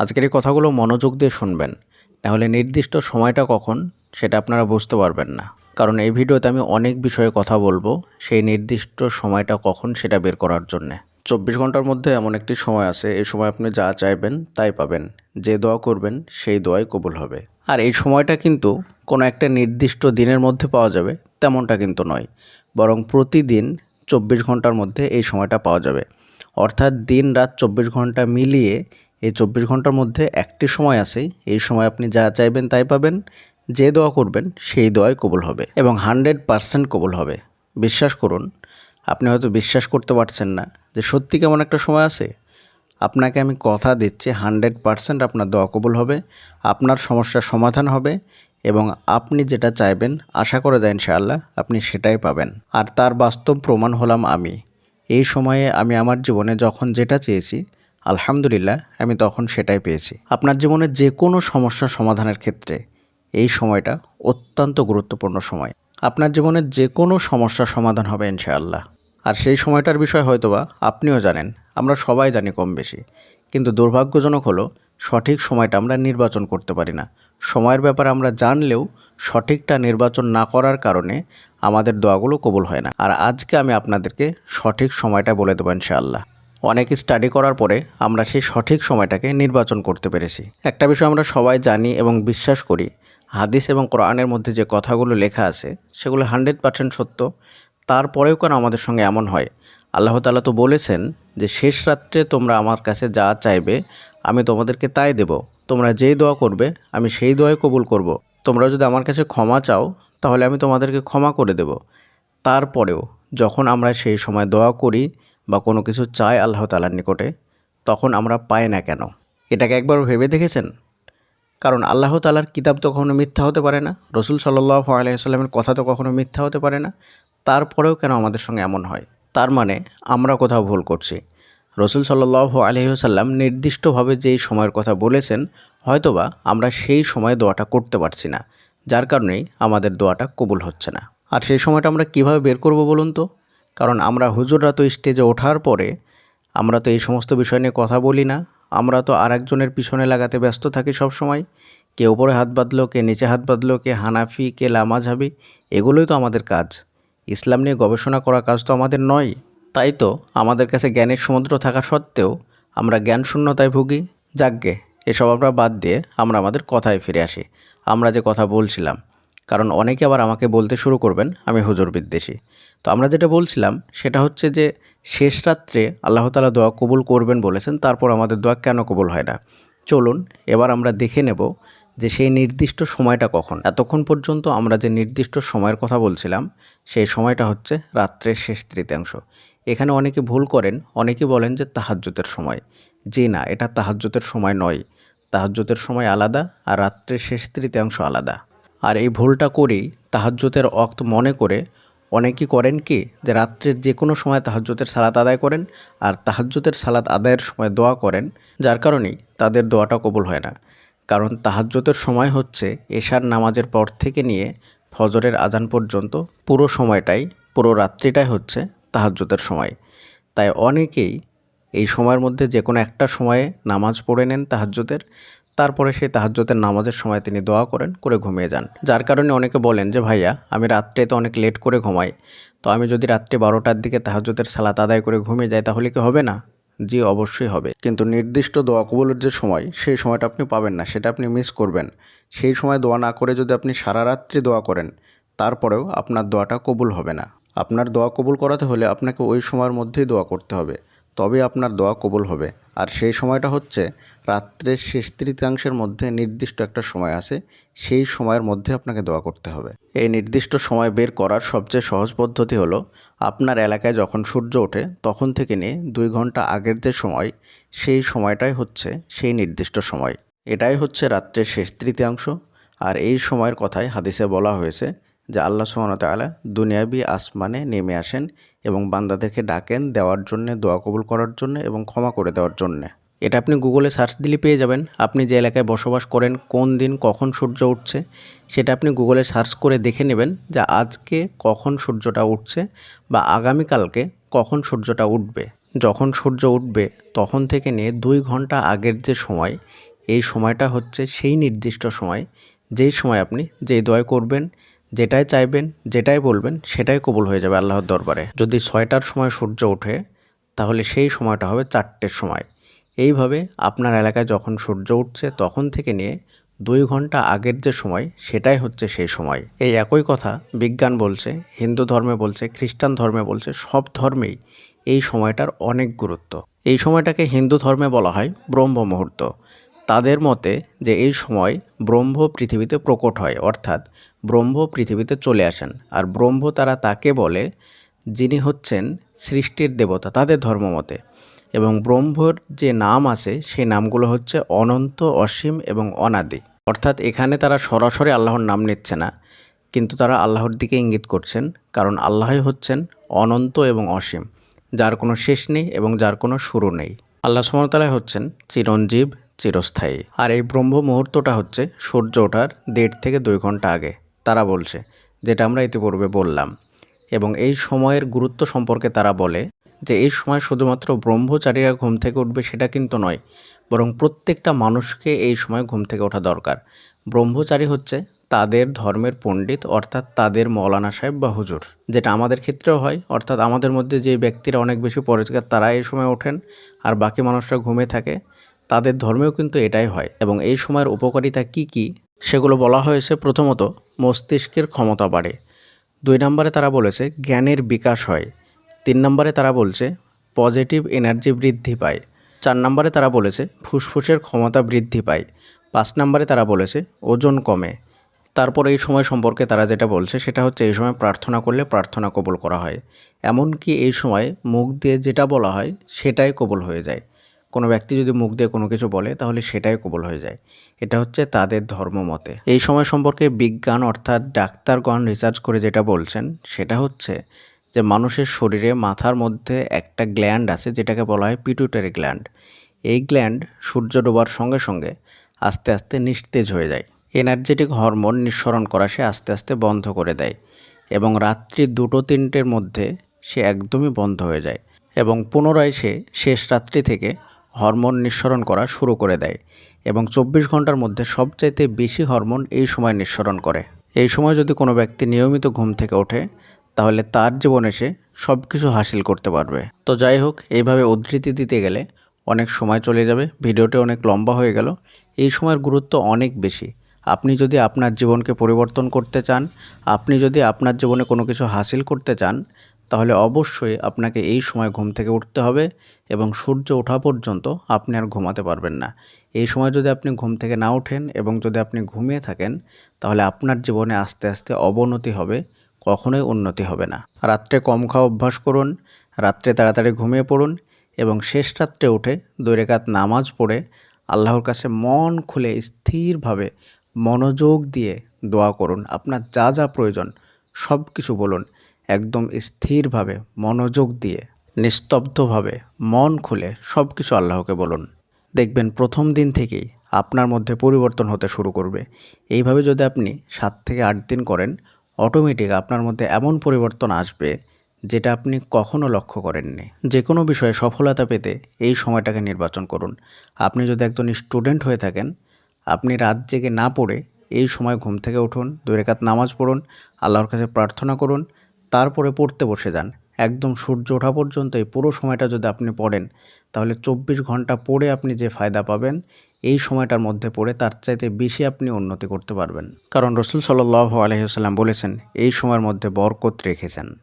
আজকের এই কথাগুলো মনোযোগ দিয়ে শুনবেন। নাহলে নির্দিষ্ট সময়টা কখন সেটা আপনারা বুঝতে পারবেন না। কারণ এই ভিডিওতে আমি অনেক বিষয়ে কথা বলব সেই নির্দিষ্ট সময়টা কখন সেটা বের করার জন্যে। চব্বিশ ঘণ্টার মধ্যে এমন একটি সময় আছে, এই সময় আপনি যা চাইবেন তাই পাবেন। যে দোয়া করবেন সেই দোয়াই কবুল হবে। আর এই সময়টা কিন্তু কোনো একটা নির্দিষ্ট দিনের মধ্যে পাওয়া যাবে, তেমনটা কিন্তু নয়। বরং প্রতিদিন চব্বিশ ঘণ্টার মধ্যে এই সময়টা পাওয়া যাবে। অর্থাৎ দিন রাত চব্বিশ ঘণ্টা মিলিয়ে এই চব্বিশ ঘণ্টার মধ্যে একটি সময় আছে, এই সময় আপনি যা চাইবেন তাই পাবেন, যে দোয়া করবেন সেই দোয়াই কবুল হবে এবং হান্ড্রেড পারসেন্ট কবুল হবে। বিশ্বাস করুন, আপনি হয়তো বিশ্বাস করতে পারছেন না যে সত্যি কেমন একটা সময় আছে। আপনাকে আমি কথা দিচ্ছি, হান্ড্রেড পারসেন্ট আপনার দোয়া কবুল হবে, আপনার সমস্যার সমাধান হবে এবং আপনি যেটা চাইবেন, আশা করে যায় ইনশাআল্লাহ আপনি সেটাই পাবেন। আর তার বাস্তব প্রমাণ হলাম আমি। এই সময়ে আমি আমার জীবনে যখন যেটা চেয়েছি আলহামদুলিল্লাহ, আমি তখন সেটাই পেয়েছি। আপনার জীবনে যে কোনো সমস্যার সমাধানের ক্ষেত্রে এই সময়টা অত্যন্ত গুরুত্বপূর্ণ সময়। আপনার জীবনের যে কোনো সমস্যার সমাধান হবে ইনশাআল্লাহ। আর সেই সময়টার বিষয় হয়তোবা আপনিও জানেন, আমরা সবাই জানি কম বেশি কিন্তু দুর্ভাগ্যজনক হলো, সঠিক সময়টা আমরা নির্বাচন করতে পারি না। সময়ের ব্যাপারে আমরা জানলেও সঠিকটা নির্বাচন না করার কারণে আমাদের দোয়াগুলো কবুল হয় না। আর আজকে আমি আপনাদেরকে সঠিক সময়টা বলে দেবো ইনশাআল্লাহ। অনেক স্টাডি করার পরে আমরা সেই সঠিক সময়টাকে নির্বাচন করতে পেরেছি। একটা বিষয় আমরা সবাই জানি এবং বিশ্বাস করি, হাদিস এবং কোরআনের মধ্যে যে কথাগুলো লেখা আছে, সেগুলো হান্ড্রেড পার্সেন্ট সত্য। তারপরেও কেন আমাদের সঙ্গে এমন হয়? আল্লাহ তালা তো বলেছেন যে, শেষ রাত্রে তোমরা আমার কাছে যা চাইবে, আমি তোমাদেরকে তাই দেব। তোমরা যেই দোয়া করবে, আমি সেই দোয়াই কবুল করব। তোমরা যদি আমার কাছে ক্ষমা চাও, তাহলে আমি তোমাদেরকে ক্ষমা করে দেব। তারপরেও যখন আমরা সেই সময় দোয়া করি বা কোনো কিছু চাই আল্লাহ তালার নিকটে, তখন আমরা পাই না কেন? এটাকে একবার ভেবে দেখেছেন? কারণ আল্লাহ তালার কিতাব তো কখনো মিথ্যা হতে পারে না, রসুল সাল্লাহ আলাইসাল্লামের কথা তো কখনো মিথ্যা হতে পারে না, তারপরেও কেন আমাদের সঙ্গে এমন হয়? তার মানে আমরা কোথাও ভুল করছি। রসুল সাল্লাহ আলহিহাসাল্লাম নির্দিষ্টভাবে যেই সময়ের কথা বলেছেন, হয়তোবা আমরা সেই সময়ে দোয়াটা করতে পারছি না, যার কারণেই আমাদের দোয়াটা কবুল হচ্ছে না। আর সেই সময়টা আমরা কীভাবে বের করব বলুন তো? কারণ আমরা হুজুররা তো স্টেজে ওঠার পরে আমরা তো এই সমস্ত বিষয় নিয়ে কথা বলি না। আমরা তো আরেকজনের পিছনে লাগাতে ব্যস্ত থাকি সব সময় কে উপরে হাত বাঁধলো, কে নিচে হাত বাঁধলো, কে হানাফি, কে লামাঝাবি, এগুলোই তো আমাদের কাজ। ইসলাম নিয়ে গবেষণা করা কাজ তো আমাদের নয়। তাই তো আমাদের কাছে জ্ঞানের সমুদ্র থাকা সত্ত্বেও আমরা জ্ঞান শূন্যতায় ভুগি যাকগে এসব আমরা বাদ দিয়ে আমরা আমাদের কথায় ফিরে আসি। আমরা যে কথা বলছিলাম কারণ অনেকে আবার আমাকে বলতে শুরু করবেন, আমি হুজুর বিদ্বেষী। তো আমরা যেটা বলছিলাম, সেটা হচ্ছে যে শেষ রাত্রে আল্লাহ তালা দোয়া কবুল করবেন বলেছেন, তারপর আমাদের দোয়া কেন কবুল হয় না। চলুন, এবার আমরা দেখে নেব যে সেই নির্দিষ্ট সময়টা কখন। এতক্ষণ পর্যন্ত আমরা যে নির্দিষ্ট সময়ের কথা বলছিলাম, সেই সময়টা হচ্ছে রাত্রের শেষ তৃতীয়াংশ। এখানে অনেকে ভুল করেন, অনেকে বলেন যে তাহাজ্যতের সময়। যে না, এটা তাহাজ্যতের সময় নয়। তাহাজ্যতের সময় আলাদা আর রাত্রের শেষ তৃতীয়াংশ আলাদা। আর এই ভুলটা করেই তাহাজ্যতের অক্ত মনে করে অনেকেই করেন কি যে রাত্রের যে কোনো সময় তাহাজ্যতের সালাত আদায় করেন আর তাহাজ্যতের সালাত আদায়ের সময় দোয়া করেন, যার কারণেই তাদের দোয়াটা কবুল হয় না। কারণ তাহাজ্যতের সময় হচ্ছে এশার নামাজের পর থেকে নিয়ে ফজরের আজান পর্যন্ত পুরো সময়টাই, পুরো রাত্রিটাই হচ্ছে তাহাজ্যতের সময়। তাই অনেকেই এই সময়ের মধ্যে যে কোনো একটা সময়ে নামাজ পড়ে নেন তাহাজ্যতের তারপরে সেই তাহাজ্যতের নামাজের সময় তিনি দোয়া করেন, করে ঘুমিয়ে যান। যার কারণে অনেকে বলেন যে, ভাইয়া, আমি রাত্রে তো অনেক লেট করে ঘুমাই। তো আমি যদি রাত্রে বারোটার দিকে তাহাজ্যতের সালাত আদায় করে ঘুমিয়ে যাই, তাহলে কি হবে না? জি, অবশ্যই হবে। কিন্তু নির্দিষ্ট দোয়া কবলের যে সময়, সেই সময়টা আপনি পাবেন না, সেটা আপনি মিস করবেন। সেই সময় দোয়া না করে যদি আপনি সারা রাত্রি দোয়া করেন, তারপরেও আপনার দোয়াটা কবুল হবে না। আপনার দোয়া কবুল করাতে হলে আপনাকে ওই সময়ের মধ্যেই দোয়া করতে হবে। তবে আপনার দোয়া কবুল হবে। আর সেই সময়টা হচ্ছে রাত্রের শেষ তৃতীয়াংশের মধ্যে নির্দিষ্ট একটা সময় আছে, সেই সময়ের মধ্যে আপনাকে দোয়া করতে হবে। এই নির্দিষ্ট সময় বের করার সবচেয়ে সহজ পদ্ধতি হলো, আপনার এলাকায় যখন সূর্য ওঠে, তখন থেকে নিয়ে দুই ঘণ্টা আগের যে সময়, সেই সময়টাই হচ্ছে সেই নির্দিষ্ট সময়। এটাই হচ্ছে রাত্রের শেষ তৃতীয়াংশ। আর এই সময়ের কথাই হাদিসে বলা হয়েছে যে আল্লাহ সুহামতালা দুনিয়াবি আসমানে নেমে আসেন এবং বান্দাদেরকে ডাকেন দেওয়ার জন্যে, দোয়া কবুল করার জন্য এবং ক্ষমা করে দেওয়ার জন্যে। এটা আপনি গুগলে সার্চ দিলে পেয়ে যাবেন। আপনি যে এলাকায় বসবাস করেন, কোন দিন কখন সূর্য উঠছে, সেটা আপনি গুগলে সার্চ করে দেখে নেবেন যে আজকে কখন সূর্যটা উঠছে বা আগামীকালকে কখন সূর্যটা উঠবে। যখন সূর্য উঠবে, তখন থেকে নিয়ে দুই ঘণ্টা আগের যে সময়, এই সময়টা হচ্ছে সেই নির্দিষ্ট সময়, যেই সময় আপনি যেই দোয়া করবেন যেটাই চাইবেন, যেটাই বলবেন, সেটাই কবুল হয়ে যাবে আল্লাহর দরবারে। যদি ছয়টার সময় সূর্য ওঠে, তাহলে সেই সময়টা হবে চারটের সময়। এইভাবে আপনার এলাকায় যখন সূর্য উঠছে, তখন থেকে নিয়ে দুই ঘণ্টা আগের যে সময়, সেটাই হচ্ছে সেই সময়। এই একই কথা বিজ্ঞান বলছে, হিন্দু ধর্মে বলছে, খ্রিস্টান ধর্মে বলছে, সব ধর্মেই এই সময়টার অনেক গুরুত্ব। এই সময়টাকে হিন্দু ধর্মে বলা হয় ব্রহ্ম মুহূর্ত তাদের মতে যে এই সময় ব্রহ্ম পৃথিবীতে প্রকট হয়, অর্থাৎ ব্রহ্ম পৃথিবীতে চলে আসেন। আর ব্রহ্ম তারা তাকে বলে যিনি হচ্ছেন সৃষ্টির দেবতা, তাদের ধর্মমতে এবং ব্রহ্মর যে নাম আছে, সেই নামগুলো হচ্ছে অনন্ত, অসীম এবং অনাদি। অর্থাৎ এখানে তারা সরাসরি আল্লাহর নাম নিচ্ছে না, কিন্তু তারা আল্লাহর দিকে ইঙ্গিত করছেন, কারণ আল্লাহই হচ্ছেন অনন্ত এবং অসীম, যার কোনো শেষ নেই এবং যার কোনো শুরু নেই। আল্লাহ সুমতালাই হচ্ছেন চিরঞ্জীব চিরস্থায়ী। আর এই ব্রহ্ম মুহূর্তটা হচ্ছে সূর্য ওঠার দেড় থেকে দুই ঘণ্টা আগে, তারা বলছে, যেটা আমরা ইতিপূর্বে বললাম। এবং এই সময়ের গুরুত্ব সম্পর্কে তারা বলে যে, এই সময় শুধুমাত্র ব্রহ্মচারীরা ঘুম থেকে উঠবে সেটা কিন্তু নয়, বরং প্রত্যেকটা মানুষকে এই সময় ঘুম থেকে ওঠা দরকার। ব্রহ্মচারী হচ্ছে তাদের ধর্মের পণ্ডিত, অর্থাৎ তাদের মৌলানা সাহেব বা হুজুর, যেটা আমাদের ক্ষেত্রেও হয়, অর্থাৎ আমাদের মধ্যে যে ব্যক্তিরা অনেক বেশি পরিষ্কার, তারা এই সময় ওঠেন, আর বাকি মানুষরা ঘুমে থাকে। তাদের ধর্মেও কিন্তু এটাই হয়। এবং এই সময়ের উপকারিতা কি কি? সেগুলো বলা হয়েছে প্রথমত, মস্তিষ্কের ক্ষমতা বাড়ে। দুই নম্বরে তারা বলেছে, জ্ঞানের বিকাশ হয়। তিন নম্বরে তারা বলছে, পজিটিভ এনার্জি বৃদ্ধি পায়। চার নম্বরে তারা বলেছে, ফুসফুসের ক্ষমতা বৃদ্ধি পায়। পাঁচ নম্বরে তারা বলেছে, ওজন কমে। তারপর এই সময় সম্পর্কে তারা যেটা বলছে, সেটা হচ্ছে এই সময় প্রার্থনা করলে প্রার্থনা কবুল করা হয়। এমনকি এই সময় মুখ দিয়ে যেটা বলা হয়, সেটাই কবুল হয়ে যায়। কোনো ব্যক্তি যদি মুখ দিয়ে কোনো কিছু বলে, তাহলে সেটাই কবল হয়ে যায়। এটা হচ্ছে তাদের ধর্ম মতে। এই সময় সম্পর্কে বিজ্ঞান অর্থাৎ ডাক্তারগণ রিসার্চ করে যেটা বলছেন, সেটা হচ্ছে যে মানুষের শরীরে মাথার মধ্যে একটা গ্ল্যান্ড আছে, যেটাকে বলা হয় পিটুটারি গ্ল্যান্ড এই গ্ল্যান্ড সূর্য ডোবার সঙ্গে সঙ্গে আস্তে আস্তে নিস্তেজ হয়ে যায়। এনার্জেটিক হরমোন নিঃসরণ করা সে আস্তে আস্তে বন্ধ করে দেয় এবং রাত্রি দুটো তিনটের মধ্যে সে একদমই বন্ধ হয়ে যায় এবং পুনরায় সে শেষ রাত্রি থেকে হরমোন নিঃসরণ করা শুরু করে দেয় এবং চব্বিশ ঘণ্টার মধ্যে সবচাইতে বেশি হরমোন এই সময় নিঃসরণ করে। এই সময় যদি কোনো ব্যক্তি নিয়মিত ঘুম থেকে ওঠে, তাহলে তার জীবনে সে সব কিছু হাসিল করতে পারবে। তো যাই হোক, এইভাবে উদ্ধৃতি দিতে গেলে অনেক সময় চলে যাবে। ভিডিওটি অনেক লম্বা হয়ে গেল। এই সময়ের গুরুত্ব অনেক বেশি। আপনি যদি আপনার জীবনকে পরিবর্তন করতে চান, আপনি যদি আপনার জীবনে কোনো কিছু হাসিল করতে চান তাহলে অবশ্যই আপনাকে এই সময় ঘুম থেকে উঠতে হবে এবং সূর্য ওঠা পর্যন্ত আপনি আর ঘুমাতে পারবেন না। এই সময় যদি আপনি ঘুম থেকে না ওঠেন এবং যদি আপনি ঘুমিয়ে থাকেন, তাহলে আপনার জীবনে আস্তে আস্তে অবনতি হবে, কখনোই উন্নতি হবে না। রাত্রে কম খাওয়া অভ্যাস করুন, রাত্রে তাড়াতাড়ি ঘুমিয়ে পড়ুন এবং শেষ রাত্রে উঠে দুই রেখাত নামাজ পড়ে আল্লাহর কাছে মন খুলে স্থিরভাবে মনোযোগ দিয়ে দোয়া করুন। আপনার যা যা প্রয়োজন সব কিছু বলুন। একদম স্থিরভাবে, মনোযোগ দিয়ে, নিস্তব্ধভাবে মন খুলে সব কিছু আল্লাহকে বলুন। দেখবেন প্রথম দিন থেকেই আপনার মধ্যে পরিবর্তন হতে শুরু করবে। এইভাবে যদি আপনি সাত থেকে আট দিন করেন অটোমেটিক আপনার মধ্যে এমন পরিবর্তন আসবে যেটা আপনি কখনো লক্ষ্য করেননি। যে কোনো বিষয়ে সফলতা পেতে এই সময়টাকে নির্বাচন করুন। আপনি যদি একজন স্টুডেন্ট হয়ে থাকেন, আপনি রাত জেগে না পড়ে এই সময় ঘুম থেকে উঠুন, দুই রেখাত নামাজ পড়ুন, আল্লাহর কাছে প্রার্থনা করুন তারপরে পড়তে বসে যান। একদম সূর্য ওঠা পর্যন্ত এই পুরো সময়টা যদি আপনি পড়েন, তাহলে চব্বিশ ঘণ্টা পড়ে আপনি যে ফায়দা পাবেন, এই সময়টার মধ্যে পড়ে তার চাইতে বেশি আপনি উন্নতি করতে পারবেন। কারণ রসুল সাল্লাহ আলহিহাল্লাম বলেছেন, এই সময়ের মধ্যে বরকত রেখেছেন।